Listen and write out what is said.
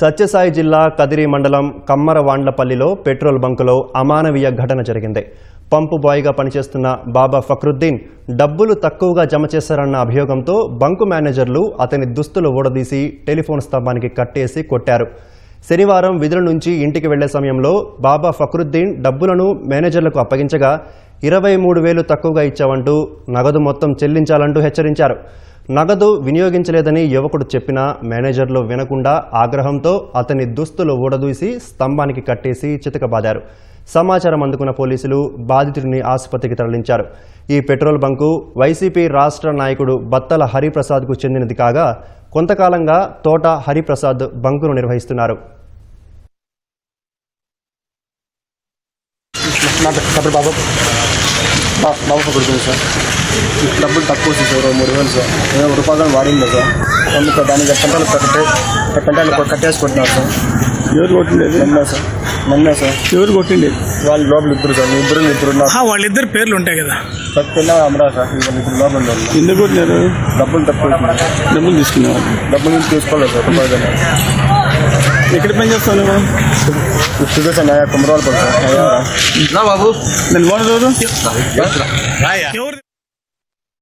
సత్యసాయి జిల్లా కదిరి మండలం కమ్మరవాండ్లపల్లిలో పెట్రోల్ బంకులో అమానవీయ ఘటన జరిగింది. పంపు బాయ్గా పనిచేస్తున్న బాబా ఫక్రుద్దీన్ డబ్బులు తక్కువగా జమ చేశారన్న అభియోగంతో బంకు మేనేజర్లు అతని దుస్తులు ఊడదీసి టెలిఫోన్ స్తంభానికి కట్టేసి కొట్టారు. శనివారం విధుల నుంచి ఇంటికి వెళ్ళే సమయంలో బాబా ఫక్రుద్దీన్ డబ్బులను మేనేజర్లకు అప్పగించగా ఇరవై మూడు వేలు తక్కువగా ఇచ్చావంటూ నగదు మొత్తం చెల్లించాలంటూ హెచ్చరించారు. నగదు వినియోగించలేదని యువకుడు చెప్పిన మేనేజర్లు వినకుండా ఆగ్రహంతో అతని దుస్తులు ఊడదూసి స్తంభానికి కట్టేసి చితకబాదారు సమాచారం అందుకున్న పోలీసులు బాధితుడిని ఆసుపత్రికి తరలించారు ఈ పెట్రోల్ బంకు వైసీపీ రాష్ట్ర నాయకుడు బత్తల హరిప్రసాద్కు చెందినది కాగా కొంతకాలంగా తోట హరిప్రసాద్ బంకును నిర్వహిస్తున్నారు బాబు బాబు పడుతుంది సార్. డబ్బులు తక్కువ వచ్చాయి సార్ ఇరవై మూడు వేలు సార్. ఇరవై రూపాయలు వాడింది సార్. అందుకు దానికి పెంటలు కట్టే పెంటలు కట్టేసి కొట్టినారు సార్. ఎవరు కొట్టిండేది? నన్నా సార్. నన్నా సార్. ఎవరు కొట్టిండేది? వాళ్ళు లోపల ఇద్దరు సార్. ఇద్దరు ఇద్దరు వాళ్ళిద్దరు పేర్లు ఉంటాయి కదా. పెళ్ళ అమరా సార్. ఇద్దరు లోపల ఎందుకు కొట్టినారు? డబ్బులు తక్కువ. డబ్బులు తీసుకున్నారు డబ్బులు నుంచి తీసుకోలేదు సార్ రూపాయలు ఎక్కడ పని చేస్తావు నువ్వు? ఇస్తుంది సార్ నా కుమ్మరాలు పడుతుంది సార్ దాని ఓనర్ ఎవరు ఎవరు